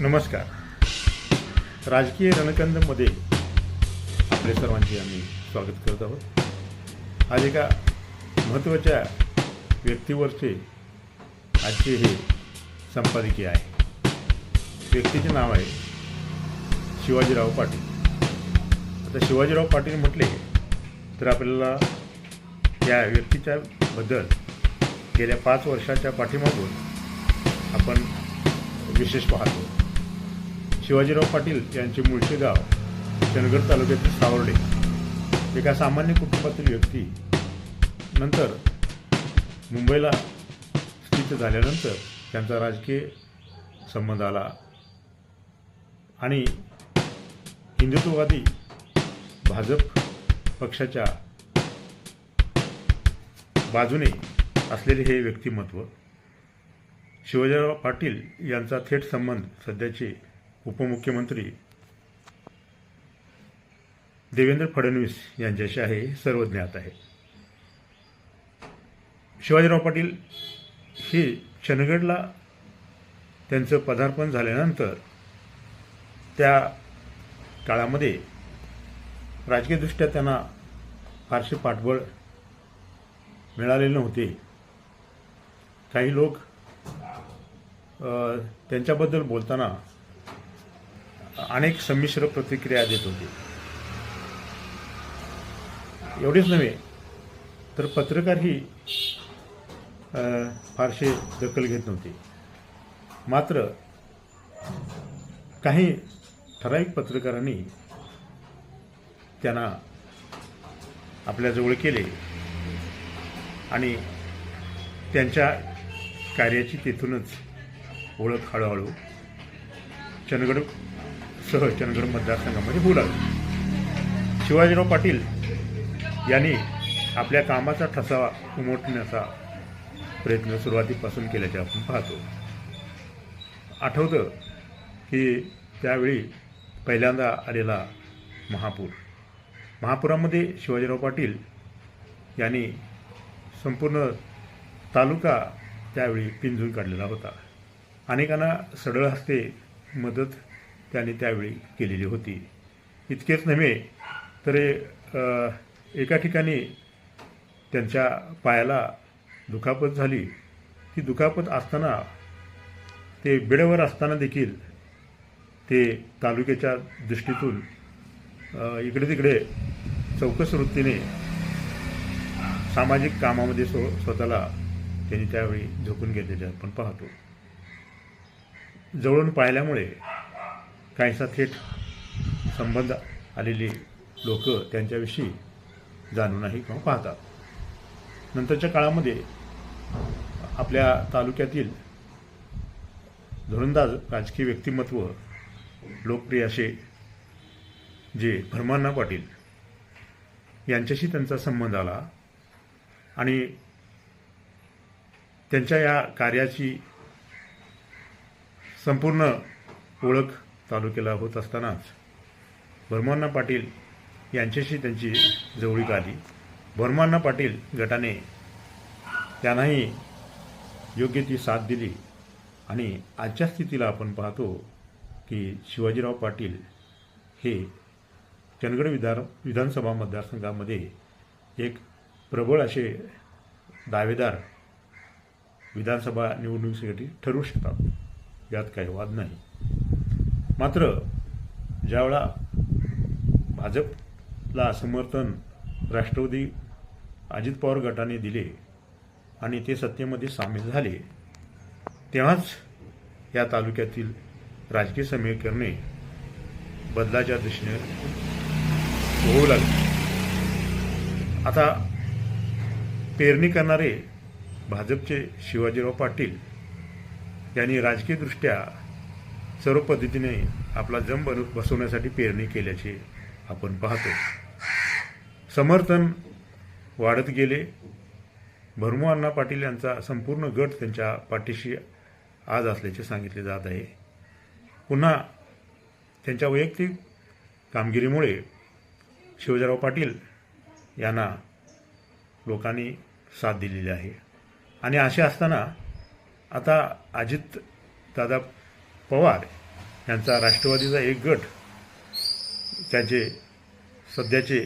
नमस्कार. राजकीय रणकंदमध्ये आपल्या सर्वांचे आम्ही स्वागत करत आहोत. आज एका महत्त्वाच्या व्यक्तीवरचे आजचे हे संपादकीय आहे. व्यक्तीचे नाव आहे शिवाजीराव पाटील. आता शिवाजीराव पाटील म्हटले तर आपल्याला या व्यक्तीच्या बद्दल गेल्या पाच वर्षाच्या पाठीमागून आपण विशेष पाहतो. शिवाजीराव पाटील यांचे मूळचे गाव चंदगड तालुक्यातील सावर्डे. एका सामान्य कुटुंबातील व्यक्ती नंतर मुंबईला स्थित झाल्यानंतर त्यांचा राजकीय संबंध आला आणि हिंदुत्ववादी भाजप पक्षाच्या बाजूने असलेले हे व्यक्तिमत्व शिवाजीराव पाटील यांचा थेट संबंध सध्याचे उपमुख्यमंत्री देवेंद्र फडणवीस यांच्याशी आहे हे सर्व ज्ञात आहे. शिवाजीराव पाटील हे चंदगडला त्यांचं पदार्पण झाल्यानंतर त्या काळामध्ये राजकीयदृष्ट्या त्यांना फारसे पाठबळ मिळालेले नव्हते. काही लोक त्यांच्याबद्दल बोलताना अनेक संमिश्र प्रतिक्रिया देत होते. एवढेच नव्हे तर पत्रकारही अ, फारसे दखल घेत नव्हते. मात्र काही ठराविक पत्रकारांनी त्यांना आपल्याजवळ केले आणि त्यांच्या कार्याची तेथूनच ओळख हळूहळू चंदगड सह चंदगड मतदारसंघामध्ये बोलावे शिवाजीराव पाटील यांनी आपल्या कामाचा ठसा उमटण्याचा प्रयत्न सुरुवातीपासून केल्याचे आपण पाहतो. आठवतं की त्यावेळी पहिल्यांदा आलेला महापूर. महापुरामध्ये शिवाजीराव पाटील यांनी संपूर्ण तालुका त्यावेळी पिंजून काढलेला होता. अनेकांना सडळ हस्ते मदत त्यांनी त्यावेळी केलेली होती. इतकेच नव्हे तर एका ठिकाणी त्यांच्या पायाला दुखापत झाली. ती दुखापत असताना ते बेडवर असताना देखील ते तालुक्याच्या दृष्टीतून इकडे तिकडे चौकस वृत्तीने सामाजिक कामामध्ये स्व स्वतःला त्यांनी त्यावेळी झोकून घेतलेले आपण पाहतो. जवळून पाहिल्यामुळे काहीसा थेट संबंध आलेली लोक त्यांच्याविषयी जाणूनही किंवा पाहतात. नंतरच्या काळामध्ये आपल्या तालुक्यातील धुरंदाज राजकीय व्यक्तिमत्व लोकप्रिय असे जे भरमान्ना पाटील यांच्याशी त्यांचा संबंध आला आणि त्यांच्या या कार्याची संपूर्ण ओळख तालुक्याला होत असतानाच भरमान्ना पाटील यांच्याशी त्यांची जवळीक आली. भरमान्ना पाटील गटाने त्यांनाही योग्य ती साथ दिली आणि आजच्या स्थितीला आपण पाहतो की शिवाजीराव पाटील हे चंदगड विधान विधानसभा मतदारसंघामध्ये एक प्रबळ असे दावेदार विधानसभा निवडणुकीसाठी ठरू शकतात. यात काही वाद नाही. मात्र ज्यावेळा भाजपला समर्थन राष्ट्रवादी अजित पवार गटाने दिले आणि ते सत्तेमध्ये सामील झाले तेव्हाच या तालुक्यातील राजकीय समीकरणे बदलाच्या दिशेने होऊ लागली. आता पेरणी करणारे भाजपचे शिवाजीराव पाटील यांनी राजकीयदृष्ट्या सर्व पद्धतीने आपला जम बन बसवण्यासाठी पेरणी केल्याचे आपण पाहतो समर्थन वाढत गेले. भरमू अण्णा पाटील यांचा संपूर्ण गट त्यांच्या पाठीशी आज असल्याचे सांगितले जात आहे. पुन्हा त्यांच्या वैयक्तिक कामगिरीमुळे शिवाजीराव पाटील यांना लोकांनी साथ दिलेली आहे. आणि असे असताना आता अजित दादा पवार यांचा राष्ट्रवादीचा एक गट त्याचे सध्याचे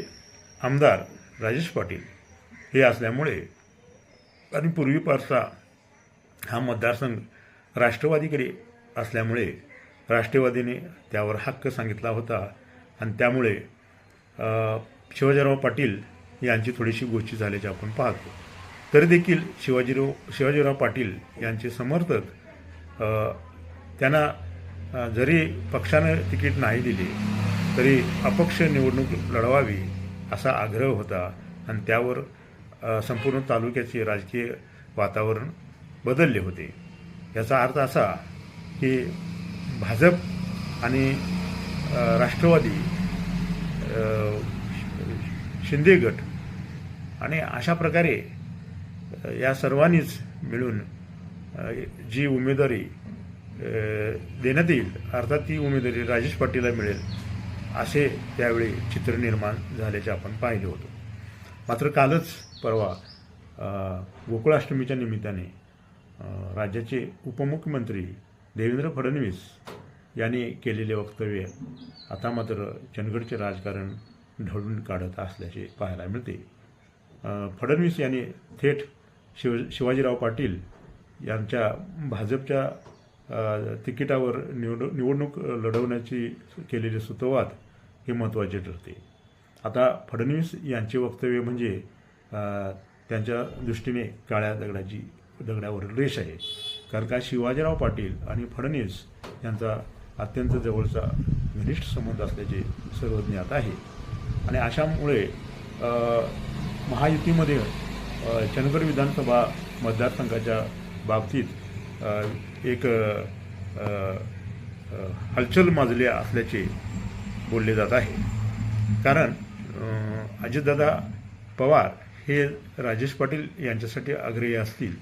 आमदार राजेश पाटील हे असल्यामुळे आणि पूर्वीपारचा हा मतदारसंघ राष्ट्रवादीकडे असल्यामुळे राष्ट्रवादीने त्यावर हक्क सांगितला होता आणि त्यामुळे शिवाजीराव पाटील यांची थोडीशी गोष्टी झाल्याची आपण पाहतो. तरी देखील शिवाजीराव शिवाजीराव पाटील यांचे समर्थक त्यांना जरी पक्षानं तिकीट नाही दिली तरी अपक्ष निवडणूक लढवावी असा आग्रह होता आणि त्यावर संपूर्ण तालुक्याचे राजकीय वातावरण बदलले होते. याचा अर्थ असा की भाजप आणि राष्ट्रवादी शिंदे गट आणि अशा प्रकारे या सर्वांनीच मिळून जी उमेदवारी देण्यात येईल. अर्थात ती उमेदवारी राजेश पाटीलला मिळेल असे त्यावेळी चित्र निर्माण झाल्याचे आपण पाहिले होतो. मात्र कालच परवा गोकुळाष्टमीच्या निमित्ताने राज्याचे उपमुख्यमंत्री देवेंद्र फडणवीस यांनी केलेले वक्तव्य आता मात्र चंदगडचे राजकारण ढळून काढत असल्याचे पाहायला मिळते. फडणवीस यांनी थेट शिव शिवाजीराव पाटील यांच्या भाजपच्या तिकिटावर निवड निवडणूक लढवण्याची केलेली सुतोवाद हे महत्त्वाचे ठरते. आता फडणवीस यांचे वक्तव्य म्हणजे त्यांच्या दृष्टीने काळ्या दगडाची दगडावरील रेष आहे. कारण का शिवाजीराव पाटील आणि फडणवीस यांचा अत्यंत जवळचा घनिष्ठ संबंध असल्याचे सर्व ज्ञात आहे. आणि अशामुळे महायुतीमध्ये अ, चंदगड विधानसभा मतदारसंघाच्या बाबतीत एक हलचल माजली असल्याचे बोलले जात आहे. कारण अजितदादा पवार हे राजेश पाटील यांच्यासाठी आग्रही असतील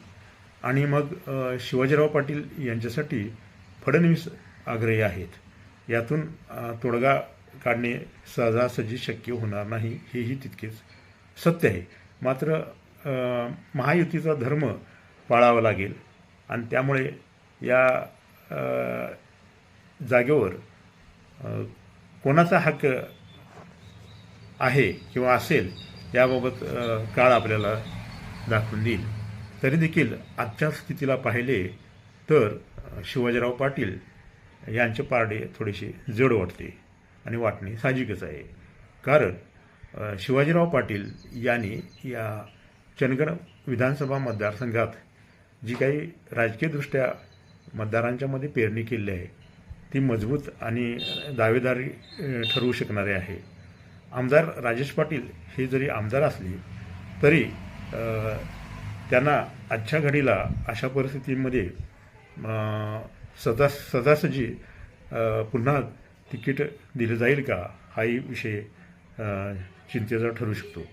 आणि मग शिवाजीराव पाटील यांच्यासाठी फडणवीस आग्रही आहेत. यातून तोडगा काढणे सहजासहजी शक्य होणार नाही हेही तितकेच सत्य आहे. मात्र महायुतीचा धर्म पाळावा लागेल. आणि त्यामुळे या जागेवर कोणाचा हक्क आहे किंवा असेल याबाबत काळ आपल्याला दाखवून देईल. तरी देखील आजच्या स्थितीला पाहिले तर शिवाजीराव पाटील यांचे पारडे थोडेसे जड वाटते आणि वाटणे साहजिकच आहे. कारण शिवाजीराव पाटील यांनी या चंदगड विधानसभा मतदारसंघात जी काही राजकीयदृष्ट्या मतदारांच्यामध्ये पेरणी केली आहे ती मजबूत आणि दावेदारी ठरवू शकणारे आहे. आमदार राजेश पाटील हे जरी आमदार असले तरी त्यांना आजच्या घडीला अशा परिस्थितीमध्ये सदा सदासजी पुन्हा तिकीट दिलं जाईल का हाही विषय चिंतेचा ठरू शकतो.